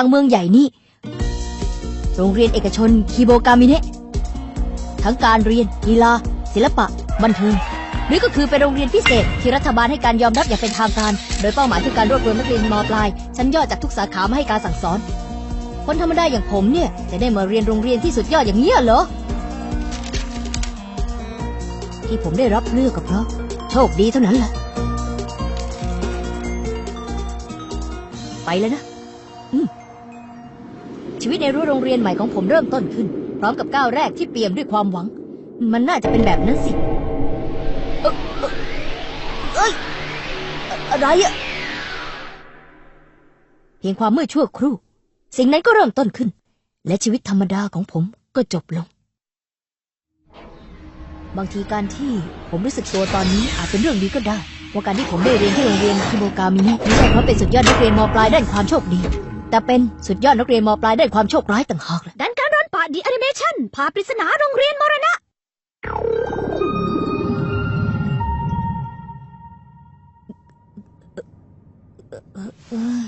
ทางเมืองใหญ่นี่โรงเรียนเอกชนคีโบกามิเนะทั้งการเรียนกีฬาศิลปะ บันเทิงหรือก็คือเป็นโรงเรียนพิเศษ ที่รัฐบาลให้การยอมรับอย่างเป็นทางการ โดยเป้าหมายคือการรวบรวมนักเรียนมปลายชั้นยอดจากทุกสาขามาให้การสั่งสอน คนธรรมดาอย่างผมเนี่ยจะได้มาเรียนโรงเรียนที่สุดยอดอย่างนี้ยเหรอที่ผมได้รับเลือกก็เพราะโชคดีเท่านั้นแหละไปแล้วนะ ชีวิตในรั้วโรงเรียนใหม่ของผมเริ่มต้นขึ้น พร้อมกับก้าวแรกที่เปี่ยมด้วยความหวัง มันน่าจะเป็นแบบนั้นสิ เอ้ยเอ่ออะไรอะเพียงความมืดชั่วครู่ สิ่งนั้นก็เริ่มต้นขึ้น และชีวิตธรรมดาของผมก็จบลง บางทีการที่ผมรู้สึกตัวตอนนี้อาจเป็นเรื่องดีก็ได้ว่าการที่ผมได้เรียนที่โรงเรียนคิโมกามินิไม่ใช่เพราะเป็นสุดยอดนักเรียนมปลายด้านความโชคดี แต่เป็นสุดยอดนักเรียนมปลายด้านความโชคร้ายต่างหากล่ะดันการร้อนป่าดีแอนิเมชันพาปริศนาโรงเรียนมรณะเอ้ย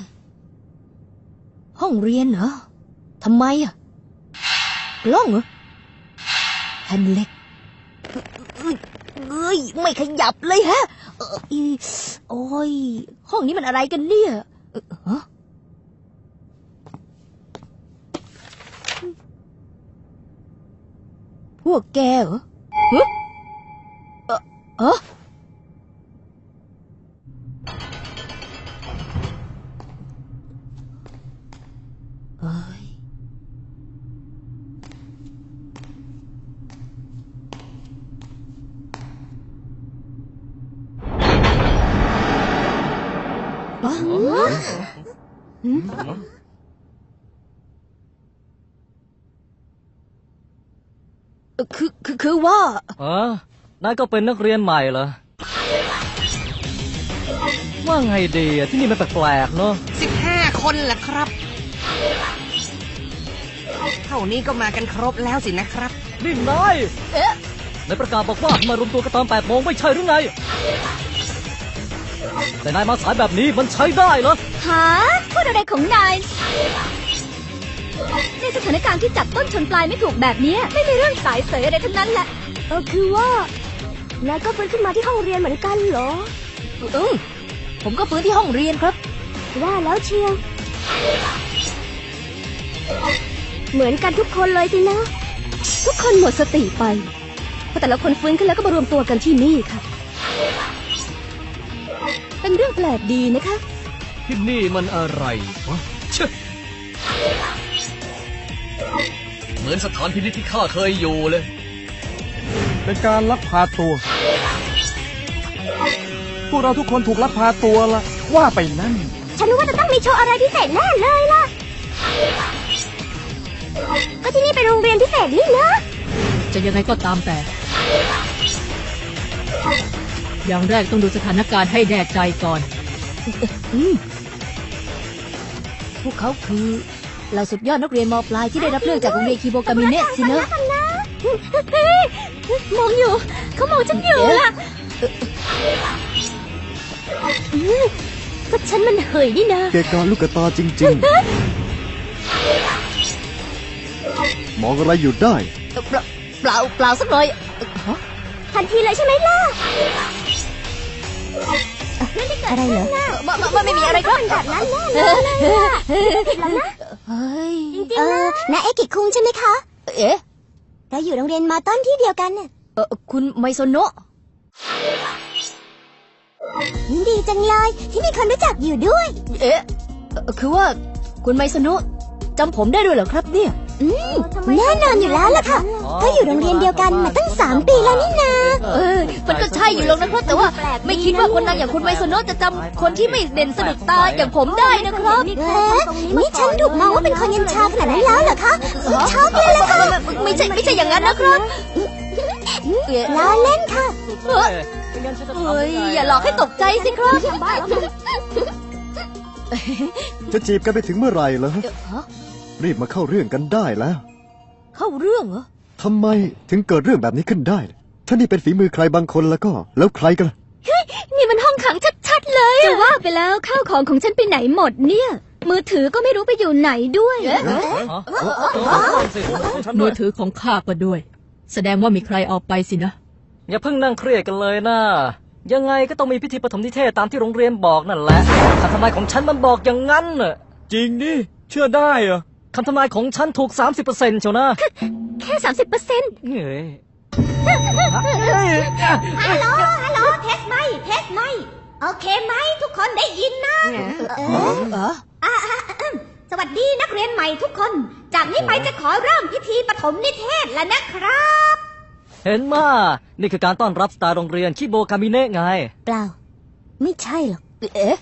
ห้องเรียนเหรอทำไมอะกล้องเหรอแผ่นเหล็กเอ้ยเอ้ยไม่ขยับเลยฮะเอออีโอ้ยห้องนี้มันอะไรกันเนี่ยเอ่อฮะ พวกแกเหรอฮะเออเออเอ้ คือคือคือว่าเออนายก็เป็นนักเรียนใหม่เหรอ ว่าไงดีอะที่นี่มันแปลกๆเนาะสิบห้าคนแหละครับ เท่านี้ก็มากันครบแล้วสินะครับ นี่นายเอ๊ะนายประกาศบอกว่ามารวมตัวกันตอนแปดโมงไม่ใช่หรือไง แต่นายมาสายแบบนี้มันใช้ได้เหรอ หาพูดอะไรของนาย ในสถานการณ์ที่จับต้นชนปลายไม่ถูกแบบนี้ไม่มีเรื่องสายเสยอะไรทั้งนั้นแหละ เออคือว่านายก็ฟื้นขึ้นมาที่ห้องเรียนเหมือนกันเหรอ เออผมก็ฟื้นที่ห้องเรียนครับ ว่าแล้วเชียว เหมือนกันทุกคนเลยสินะ ทุกคนหมดสติไปพอแต่ละคนฟื้นขึ้นแล้วก็มารวมตัวกันที่นี่ค่ะ เป็นเรื่องแปลกดีนะคะ ที่นี่มันอะไรวะ มือนสถานพินิจที่ข้าเคยอยู่เลย เป็นการลักพาตัว พวกเราทุกคนถูกลักพาตัวละว่าไปนั่น ฉันรู้ว่าจะต้องมีโชว์อะไรพิเศษแน่เลยล่ะ ก็ที่นี่เป็นโรงเรียนพิเศษนี่นะจะยังไงก็ตามแต่ อย่างแรกต้องดูสถานการณ์ให้แน่ใจก่อนอืมพวกเขาคือ เหล่าสุดยอดนักเรียนมปลายที่ได้รับเลือกจากโรงเรียนคีโบกามิเนะสินะมองอยู่ เขามองฉันอยู่ล่ะอืมก็ฉันมันเหยนี่นะเกะการลูกกระตาจริง ๆ มองอะไรอยู่ได้เปล่าเปล่าเปล่าสักหน่อยฮะทันทีเลยใช่ไหมล่ะ อะไรเหรอไม่ไม่ไม่มีอะไรครับแบบนั้นแน่เลยผิดแล้วนะเฮ้ยจริงๆนะนาเอกิคุงใช่ไหมคะ เอ๊ะเราอยู่โรงเรียนมาต้นที่เดียวกันน่ะเออคุณไมโซโนะดีจังเลยที่มีคนรู้จักอยู่ด้วย เอ๊ะเอ่อคือว่าคุณไมโซโนะจำผมได้ด้วยเหรอครับเนี่ย อืมแน่นอนอยู่แล้วล่ะค่ะก็อยู่โรงเรียนเดียวกันมาตั้งสามปีแล้วนี่นาเออ มันก็ใช่อยู่หรอกนะครับแต่ว่าไม่คิดว่าคนดังอย่างคุณไมโซโนะจะจำคนที่ไม่เด่นสะดุดตาอย่างผมได้นะครับเอ๊ะนี่ฉันถูกมองว่าเป็นคนยันชาขนาดนั้นแล้วเหรอคะช็อกเลยล่ะค่ะไม่ใช่ไม่ใช่อย่างนั้นนะครับเอ๊ะล้อเล่นค่ะเฮ้ยไม่งั้นฉันจะทำเฮ้ยยังไงอย่าหลอกให้ตกใจสิครับจะจีบกันไปถึงเมื่อไหร่เหรอเอ่อฮะ รีบมาเข้าเรื่องกันได้แล้ว เข้าเรื่องเหรอทำไมถึงเกิดเรื่องแบบนี้ขึ้นได้ ถ้านี่เป็นฝีมือใครบางคนแล้วก็ แล้วใครกันล่ะนี่มันห้องขังชัดๆเลยจะว่าไปแล้วข้าวของของฉันไปไหนหมดเนี่ย มือถือก็ไม่รู้ไปอยู่ไหนด้วย มือถือของข้าก็ด้วย แสดงว่ามีใครเอาไปสินะ อย่าเพิ่งนั่งเครียดกันเลยนะยังไงก็ต้องมีพิธีปฐมนิเทศตามที่โรงเรียนบอกนั่นแหละคำทำนายของฉันมันบอกอย่างนั้นน่ะจริงดิ เชื่อได้เหรอ คำทำนายของฉันถูก 30%เชียวนะ แค่สามสิบเปอร์เซ็นต์เฮ้ยฮัลโหล ฮัลโหล เทสไหมเทสไหมโอเคไหมทุกคนได้ยินนะ เอออะอะอืมสวัสดีนักเรียนใหม่ทุกคน จากนี้ไปจะขอเริ่มพิธีปฐมนิเทศแล้วนะครับ เห็นมานี่คือการต้อนรับสตาร์โรงเรียนคิโบคามิเนะไง เปล่า ไม่ใช่หรอก เอ๊ะ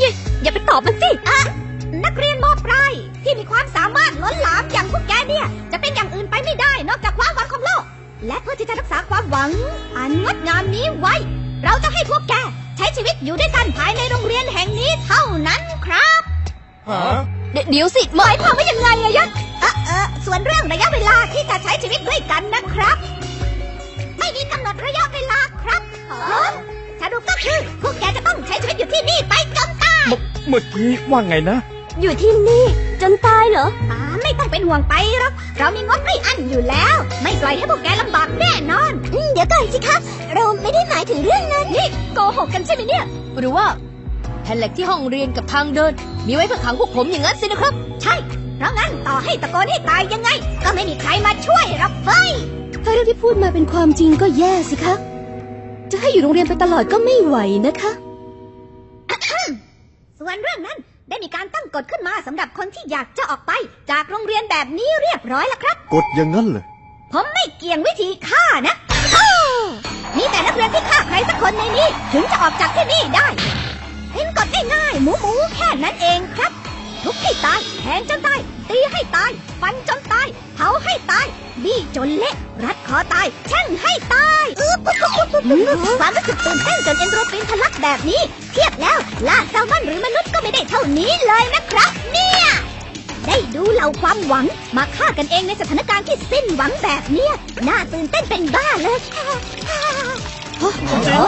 อย่าอย่าไปตอบมันสิอะนักเรียนมปลายที่มีความสามารถล้นหลามอย่างพวกแกเนี่ย จะเป็นอย่างอื่นไปไม่ได้นอกจากความหวังของโลก และเพื่อที่จะรักษาความหวัง อันงดงามนี้ไว้ เราจะให้พวกแก ใช้ชีวิตอยู่ด้วยกันภายในโรงเรียนแห่งนี้เท่านั้นครับเดเดี๋ยวสิหมายความว่ายังไงอะยศเออเออส่วนเรื่องระยะเวลาที่จะใช้ชีวิตด้วยกันนะครับ ไม่มีกำหนดระยะเวลาครับผมส รุปก็คือพวกแกจะต้องใช้ชีวิตอยู่ที่นี่ไปจนตาย เมื่อกี้ว่าไงนะ อยู่ที่นี่ จนตายเหรออ่าไม่ต้องเป็นห่วงไปหรอกเรามีงบไม่อั้นอยู่แล้ว ไม่ปล่อยให้พวกแกลำบากแน่นอนเดี๋ยวก่อนสิคะ เราไม่ได้หมายถึงเรื่องนั้นนี่โกหกกันใช่ไหมเนี่ย หรือว่าแผ่นเหล็กที่ห้องเรียนกับทางเดิน มีไว้เพื่อขังพวกผมอย่างนั้นสินะครับ ใช่ เพราะงั้นต่อให้ตะโกนให้ตายยังไง ก็ไม่มีใครมาช่วยหรอกเฟ้ย ถ้าเรื่องที่พูดมาเป็นความจริงก็แย่สิคะ จะให้อยู่โรงเรียนไปตลอดก็ไม่ไหวนะคะ ส่วนเรื่องนั้นได้มีการตั้งกฎขึ้นมาสำหรับคนที่อยากจะออกไป จากโรงเรียนแบบนี้เรียบร้อยแล้วครับ กดอย่างนั้นเลย ผมไม่เกี่ยงวิธีฆ่านะอ้าวมีแต่นักเรียนที่ฆ่าใครสักคนในนี้ ถึงจะออกจากที่นี่ได้เป็นกฎง่ายๆหมูหมูๆแค่นั้นเองครับ ทุบให้ตาย แทงจนตาย ตีให้ตาย ฟันจนตาย เผาให้ตาย บี้จนเละ รัดคอตาย แช่งให้ตายอื้อปุ๊บปุ๊บปุ๊บปุ๊บปุ๊บความรู้สึกตื่นเต้นจนเอ็นโดรฟินทะลักแบบนี้ เทียบแล้วล่าแซลมอนหรือมนุษย์ก็ไม่ได้เท่านี้เลยนะครับ เนี่ย ได้ดูเหล่าความหวัง มาฆ่ากันเองในสถานการณ์ที่สิ้นหวังแบบเนี้ยน่าตื่นเต้นเป็นบ้าเลยจริง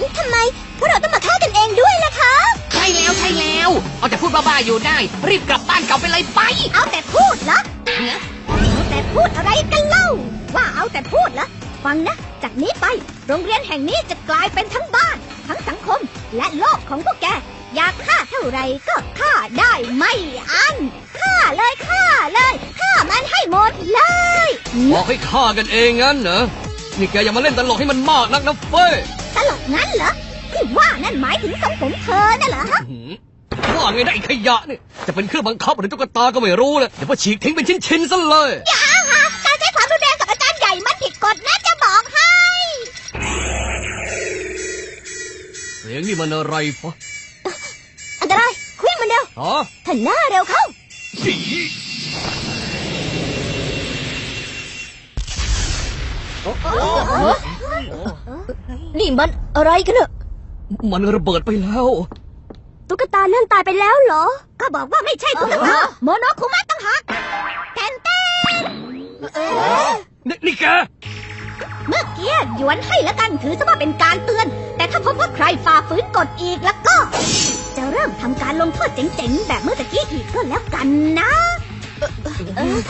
ดิทำไมพวกเราต้องมาฆ่ากันเองด้วยล่ะคะใช่แล้วใช่แล้ว เอาแต่พูดบ้าๆอยู่ได้ รีบกลับบ้านเก่าไปเลยไป เอาแต่พูดเหรอเอาแต่พูดอะไรกันเล่า ว่าเอาแต่พูดเหรอฟังนะ จากนี้ไป โรงเรียนแห่งนี้จะกลายเป็นทั้งบ้าน ทั้งสังคม และโลกของพวกแก อยากฆ่าเท่าไรก็ฆ่าได้ไม่อันฆ่าเลยฆ่าเลยฆ่ามันให้หมดเลยบอกให้ฆ่ากันเองงั้นเหรอนี่แกอย่ามาเล่นตลกให้มันมากนักนะเฟ้ยตลกงั้นเหรอ ที่ว่านั่นหมายถึงทรงผมเธอน่ะเหรอฮะหืมว่าไงนะไอ้ขยะเนี่ยจะเป็นเครื่องบังคับหรือตุ๊กตาก็ไม่รู้เลยเดี๋ยวพอฉีกทิ้งเป็นชิ้นๆซะเลยอย่าหาการใช้ความรุนแรงกับอาจารย์ใหญ่มันผิดกฎนะจะบอกให้เสียงนี่มันอะไรฟะอันตรายควิ่งมันเร็วฮะถันหน้าเร็วเข้านี่มันอะไรกันเนอะ มันระเบิดไปแล้ว ตุ๊กตานั่นตายไปแล้วเหรอ ก็บอกว่าไม่ใช่ตุ๊กตาโมโนคุมะตั้งหากแทนเต้นนี่นี่แกเมื่อกี้หยวนให้แล้วกันถือซะว่าเป็นการเตือน แต่ถ้าพบว่าใครฝ่าฝืนกฎอีกแล้วก็ จะเริ่มทำการลงโทษเจ๋งๆ แบบเมื่อตะกี้อีกก็แล้วกันนะเออ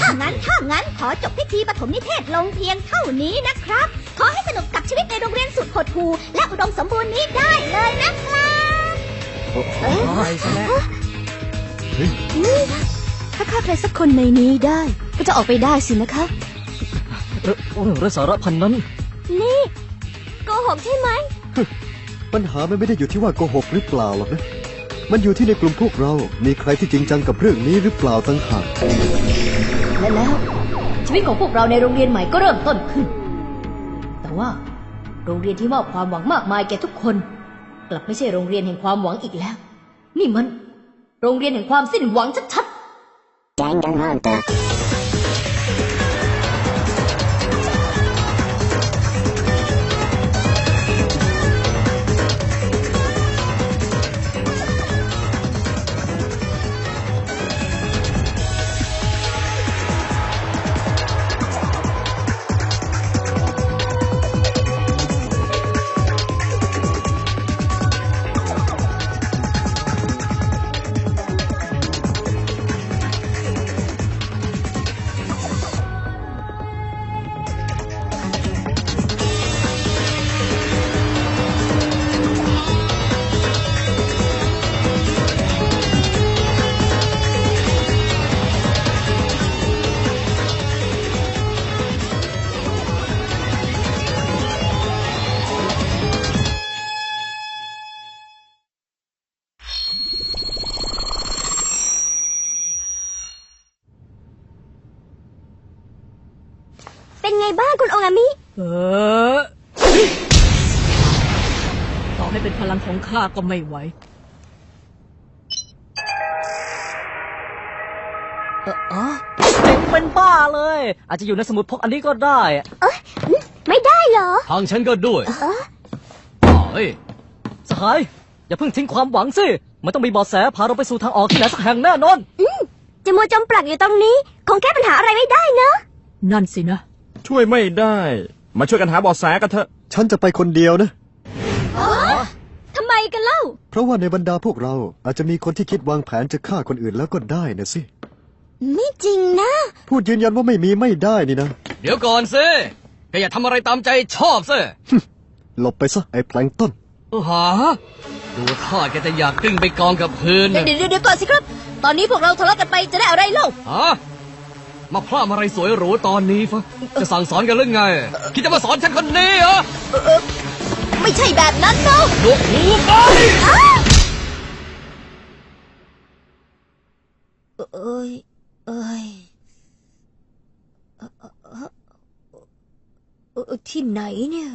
ถ้างั้นถ้างั้นขอจบพิธีปฐมนิเทศลงเพียงเท่านี้นะครับ ขอให้สนุกกับชีวิตในโรงเรียนสุดหดหูและอุดมสมบูรณ์นี้ได้เลยนะครับถ้าฆ่าใครสักคนในนี้ได้ ก็จะออกไปได้สินะคะเรื่องเรื่องไร้สาระพันนั้น นี่โกหกใช่ไหมปัญหามันไม่ได้อยู่ที่ว่าโกหกหรือเปล่าหรอกนะ มันอยู่ที่ในกลุ่มพวกเรา มีใครที่จริงจังกับเรื่องนี้หรือเปล่าตั้งหากและแล้ว ชีวิตของพวกเราในโรงเรียนใหม่ก็เริ่มต้นขึ้น แต่ว่า โรงเรียนที่มอบความหวังมากมายแก่ทุกคน กลับไม่ใช่โรงเรียนแห่งความหวังอีกแล้ว นี่มัน โรงเรียนแห่งความสิ้นหวังชัดๆ ของข้าก็ไม่ไหวเอออ๋อเด็กเป็นบ้าเลย อาจจะอยู่ในสมุดพกอันนี้ก็ได้ไม่ได้เหรอ ทางฉันก็ด้วยเฮ้ยสหาย อย่าเพิ่งทิ้งความหวังสิ มันต้องมีเบาะแสพาเราไปสู่ทางออกที่ไหนสักแห่งแน่นอนจะมัวจมปลักอยู่ตรงนี้ คงแก้ปัญหาอะไรไม่ได้เนอะนั่นสินะ ช่วยไม่ได้ มาช่วยกันหาเบาะแสกันเถอะ ฉันจะไปคนเดียวนะทำไม กันเล่า เพราะว่าในบรรดาพวกเราอาจจะมีคนที่คิดวางแผนจะฆ่าคนอื่นแล้วก็ได้นะสิ ไม่จริงนะ พูดยืนยันว่าไม่มีไม่ได้นี่นะ เดี๋ยวก่อนสิแกอย่าทำอะไรตามใจชอบสิหลบไปซะไอ้แพลงก์ต้นหาดูท่าแกจะอยากกลิ้งไปกองกับพื้นเดี๋ยวเดี๋ยวเดี๋ยวก่อนสิครับ ตอนนี้พวกเราทะเลาะกันไปจะได้อะไรเล่าฮะมาพลาดอะไรสวยหรูตอนนี้ฟะจะสั่งสอนกันหรือไง คิดจะมาสอนฉันคนนี้เหรอ ไม่ใช่แบบนั้นเนาะลุกหูไปเอ้ย เอ้ยเอ่อเอ่อเอ่อเอ่อที่ไหนเนี่ย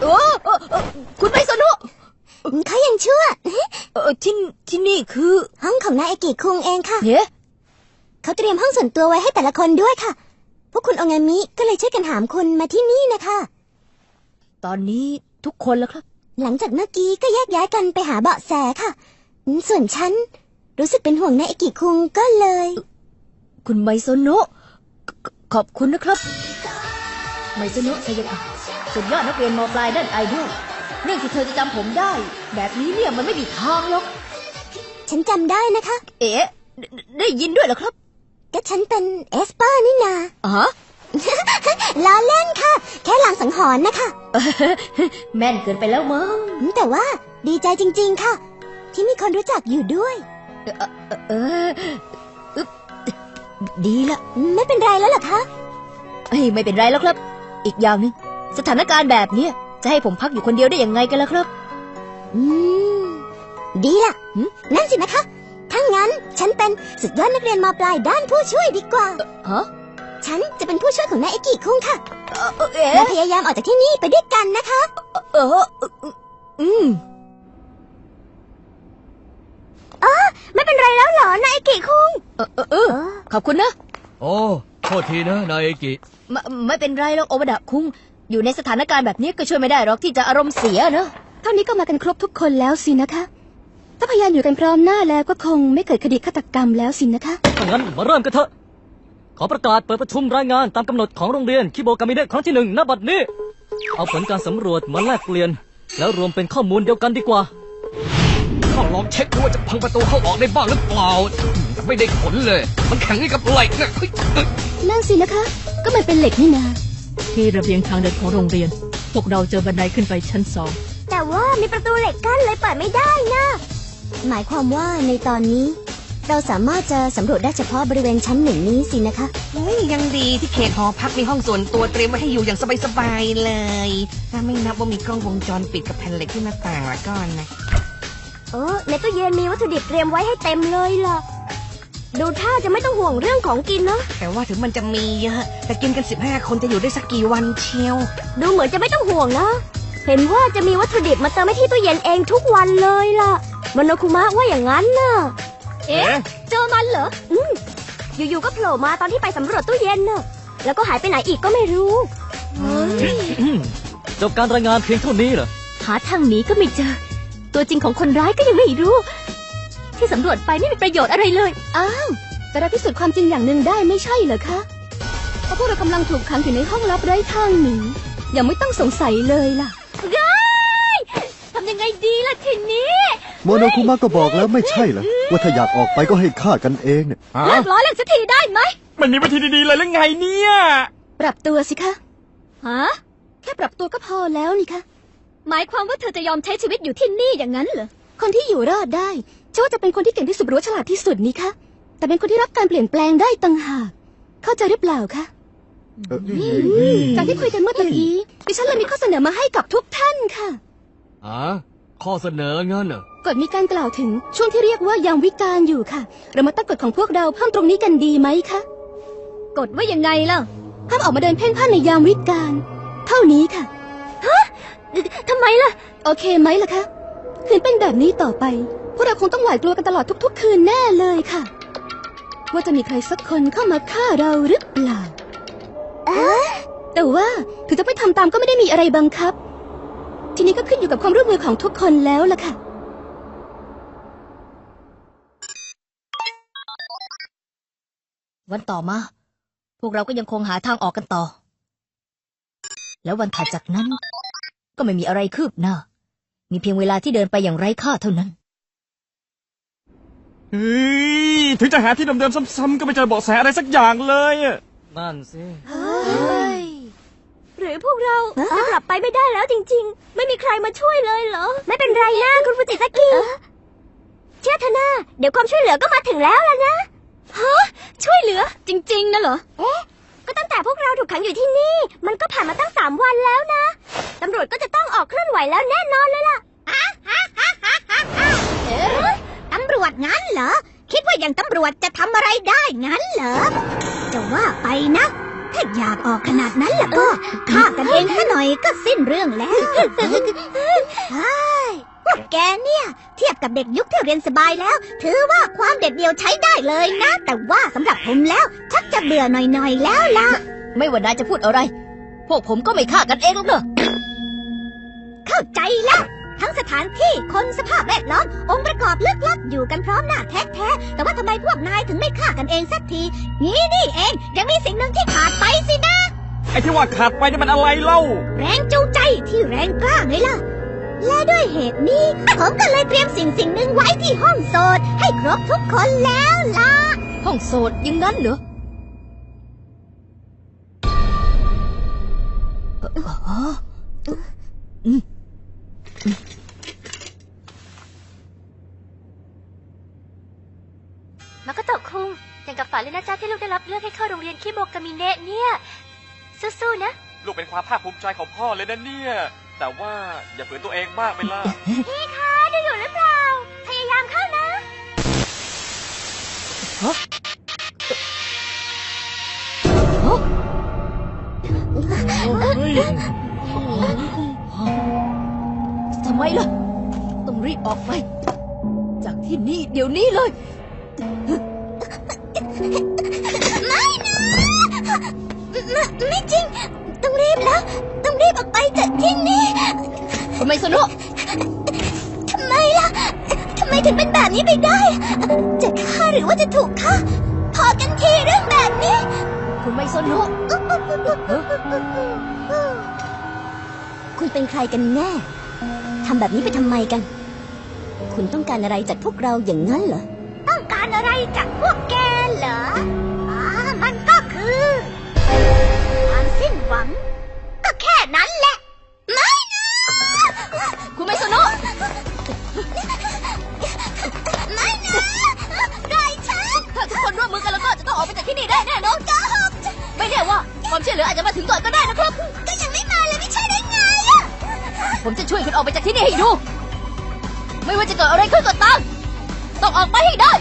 โอ้เออเออคุณไมสนุกเขายังชั่ว เออที่ที่นี่คือห้องของนายเอกิคุงเองค่ะเนี่ยเขาเตรียมห้องส่วนตัวไว้ให้แต่ละคนด้วยค่ะ พวกคุณโองามิก็เลยช่วยกันหามคนมาที่นี่นะคะ ตอนนี้ทุกคนแล้วครับ หลังจากเมื่อกี้ก็แยกย้ายกันไปหาเบาะแสค่ะ ส่วนฉันรู้สึกเป็นห่วงนายเอกิคุงก็เลย คุณไมโซโนะขขขอบคุณนะครับ ไมโซโนะซายากะสุดยอดนักเรียนมปลายด้านไอดอลเรื่องที่เธอจะจำผมได้ แบบนี้เนี่ยมันไม่มีทางหรอก ฉันจำได้นะคะ เอ๊ะ ได้ได้ยินด้วยเหรอครับ ก็ฉันเป็นเอสเปอร์นี่นาอ๋อ ล้อเล่นค่ะ แค่ลางสังหรณ์นะคะ แม่นเกินไปแล้วมั้งแต่ว่าดีใจจริง ๆ ค่ะ ที่มีคนรู้จักอยู่ด้วย เออเอออึ๊บดีละ ไม่เป็นไรแล้วเหรอคะเฮ้ยไม่เป็นไรแล้วครับ อีกอย่างหนึง สถานการณ์แบบเนี้ยจะให้ผมพักอยู่คนเดียวได้ยังไงกันล่ะครับ อืม ดีล่ะหึนั่นสินะคะ ถ้างั้นฉันเป็นสุดยอดนักเรียนมปลายด้านผู้ช่วยดีกว่าฮะ ฉันจะเป็นผู้ช่วยของนายเอกิคุงค่ะเออเออเอ๊ะเราพยายามออกจากที่นี่ไปด้วยกันนะคะ เออเอออืมไม่เป็นไรแล้วเหรอนายเอกิคุง เออเออเออขอบคุณนะ โอ้โทษทีนะนายเอกิไม่ไม่เป็นไรหรอกโอวดะคุง อยู่ในสถานการณ์แบบนี้ก็ช่วยไม่ได้หรอกที่จะอารมณ์เสียเนอะเท่านี้ก็มากันครบทุกคนแล้วสินะคะ ถ้าพยานอยู่กันพร้อมหน้าแล้วก็คงไม่เกิดคดีฆาตกรรมแล้วสินะคะ ถ้างั้นมาเริ่มกันเถอะ ขอประกาศเปิดประชุมรายงานตามกำหนดของโรงเรียนคิโบกามิเนะครั้งที่หนึ่งณบัดนี้ เอาผลการสำรวจมาแลกเปลี่ยน แล้วรวมเป็นข้อมูลเดียวกันดีกว่า ข้าลองเช็คดูว่าจะพังประตูเข้าออกได้บ้างหรือเปล่าแต่ไม่ได้ผลเลย มันแข็งนี่กับเหล็กนะเฮ้ยเอ้ยนั่นสินะคะ ก็มันเป็นเหล็กนี่นา ที่ระเบียงทางเดินของโรงเรียน พวกเราเจอบันไดขึ้นไปชั้นสอง แต่ว่ามีประตูเหล็กกั้นเลยเปิดไม่ได้นะ หมายความว่าในตอนนี้ เราสามารถจะสำรวจได้เฉพาะบริเวณชั้นหนึ่งนี้สินะคะเฮ้ยยังดีที่เขตหอพักมีห้องส่วนตัวเตรียมไว้ให้อยู่อย่างสบายๆเลย ถ้าไม่นับว่ามีกล้องวงจรปิดกับแผ่นเหล็กที่หน้าต่างละก่อนนะเออในตู้เย็นมีวัตถุดิบเตรียมไว้ให้เต็มเลยล่ะ ดูท่าจะไม่ต้องห่วงเรื่องของกินเนาะ แต่ว่าถึงมันจะมีเยอะแต่กินกันสิบห้าคนจะอยู่ได้สักกี่วันเชียว ดูเหมือนจะไม่ต้องห่วงนะ เห็นว่าจะมีวัตถุดิบมาเติมให้ที่ตู้เย็นเองทุกวันเลยล่ะ มโนคุมะว่าอย่างนั้นน่ะ เอ๊ะ เจอมันเหรอ อืม อยู่ๆ ก็โผล่มาตอนที่ไปสำรวจตู้เย็นน่ะแล้วก็หายไปไหนอีกก็ไม่รู้จบการรายงานเพียงเท่านี้เหรอ หาทางหนีก็ไม่เจอ ตัวจริงของคนร้ายก็ยังไม่รู้ ที่สำรวจไปไม่มีประโยชน์อะไรเลย อ้าว แต่เราพิสูจน์ความจริงอย่างหนึ่งได้ไม่ใช่เหรอคะเพราะพวกเรากำลังถูกขังอยู่ในห้องลับไร้ทางหนียังไม่ต้องสงสัยเลยล่ะทำยังไงดีล่ะทีนี้ โมโนคุมะก็บอกแล้วไม่ใช่เหรอว่าถ้าอยากออกไปก็ให้ฆ่ากันเองเนี่ยฮะเลิกล้อเล่นสักทีได้ไหมมันมีวิธีดีๆเลยหรือไงเนี่ย ปรับตัวสิคะฮะแค่ปรับตัวก็พอแล้วนี่คะหมายความว่าเธอจะยอมใช้ชีวิตอยู่ที่นี่อย่างนั้นเหรอคนที่อยู่รอดได้เชื่อว่าจะเป็นคนที่เก่งที่สุดหรือว่าฉลาดที่สุดนี่คะแต่เป็นคนที่รับการเปลี่ยนแปลงได้ต่างหาก เข้าใจหรือเปล่าคะเออจากที่คุยกันเมื่อตะกี้ดิฉันเลยมีข้อเสนอมาให้กับทุกท่านค่ะอ่า ข้อเสนองั้นเหรอกฎมีการกล่าวถึงช่วงที่เรียกว่ายามวิการอยู่ค่ะ เรามาตั้งกฎของพวกเราเพิ่มตรงนี้กันดีไหมคะกฎว่ายังไงล่ะห้ามออกมาเดินเพ่นพ่านในยามวิการ เท่านี้ค่ะทำไมล่ะ โอเคไหมล่ะคะคืนเป็นแบบนี้ต่อไปพวกเราคงต้องหวาดกลัวกันตลอดทุก ๆ คืนแน่เลยค่ะ ว่าจะมีใครสักคนเข้ามาฆ่าเราหรือเปล่าแต่ว่าถึงจะไม่ทำตามก็ไม่ได้มีอะไรบังคับ ทีนี้ก็ขึ้นอยู่กับความร่วมมือของทุกคนแล้วล่ะค่ะ วันต่อมา พวกเราก็ยังคงหาทางออกกันต่อ แล้ววันถัดจากนั้น ก็ไม่มีอะไรคืบหน้า มีเพียงเวลาที่เดินไปอย่างไร้ค่าเท่านั้น เฮ้ย ถึงจะหาที่เดิมๆซ้ำๆก็ไม่เจอเบาะแสอะไรสักอย่างเลยอะ นั่นสิหรือ พวกเราจะกลับไปไม่ได้แล้วจริง ๆ ไม่มีใครมาช่วยเลยเหรอ ไม่เป็นไรนะคุณฟูจิซากิเชื่อเถอะนะเดี๋ยวความช่วยเหลือก็มาถึงแล้วล่ะนะฮะช่วยเหลือจริง ๆนะเหรอเอ๊ะก็ตั้งแต่พวกเราถูกขังอยู่ที่นี่ มันก็ผ่านมาตั้งสามวันแล้วนะตำรวจก็จะต้องออกเคลื่อนไหวแล้วแน่นอนเลยล่ะเอ๊ะตำรวจงั้นเหรอ คิดว่าอย่างตำรวจจะทำอะไรได้งั้นเหรอ จะว่าไปนะ ถ้าอยากออกขนาดนั้นล่ะก็ฆ่ากันเองซะหน่อยก็สิ้นเรื่องแล้วเฮ้ยพวกแกเนี่ย เทียบกับเด็กยุคที่เรียนสบายแล้ว ถือว่าความเด็ดเดียวใช้ได้เลยนะ แต่ว่าสำหรับผมแล้ว ชักจะเบื่อหน่อยๆแล้วล่ะ ไม่ว่านายจะพูดอะไร พวกผมก็ไม่ฆ่ากันเองหรอกเนอะเข้าใจแล้ว ทั้งสถานที่คนสภาพแวดล้อมองค์ประกอบลึกลับอยู่กันพร้อมหน้าแท้ๆแต่ว่าทำไมพวกนายถึงไม่ฆ่ากันเองสักที นี่นี่เองยังมีสิ่งหนึ่งที่ขาดไปสินะ ไอ้ที่ว่าขาดไปนี่มันอะไรเล่า แรงจูงใจที่แรงกล้าไงล่ะ และด้วยเหตุนี้ ผมก็เลยเตรียมสิ่งสิ่งหนึ่งไว้ที่ห้องโสดให้ครบทุกคนแล้วล่ะ ห้องโสดอยังงั้นเหรอเอ่ออ๋ออืม มาก็ตกคุงอย่างกับฝันเลยนะจ๊ะที่ลูกได้รับเลือกให้เข้าโรงเรียนคิโบกามิเนะเนี่ย สู้ๆนะ ลูกเป็นความภาคภูมิใจของพ่อเลยนะเนี่ย แต่ว่าอย่าฝืนตัวเองมากไปล่ะ พี่คะได้อยู่หรือเปล่า พยายามเข้านะทำไมล่ะ ต้องรีบออกไป จากที่นี่เดี๋ยวนี้เลย ไม่นะไม่ไม่จริง ต้องรีบแล้ว ต้องรีบออกไปจากที่นี่ทำไมสนุกทำไมล่ะทำไมถึงเป็นแบบนี้ไปได้ จะฆ่าหรือว่าจะถูกฆ่าพอกันทีเรื่องแบบนี้ คุณไม่สนุก คุณเป็นใครกันแน่ ทำแบบนี้ไปทำไมกัน คุณต้องการอะไรจากพวกเราอย่างนั้นเหรอ ต้องการอะไรจากพวกแกเหรออ่ามันก็คือ ความสิ้นหวัง ก็แค่นั้นแหละ ไม่นะ คุณไม่สนุกไม่นะปล่อยฉัน ถ้าทุกคนร่วมมือกันแล้วก็จะต้องออกไปจากที่นี่ได้แน่นอนจ้าไม่แน่ว่าความช่วยเหลืออาจจะมาถึงก่อนก็ได้ ผมจะช่วยคุณออกไปจากที่นี่ให้ดู ไม่ว่าจะเกิดอะไรขึ้นก็ตามต้องออกไปให้ได้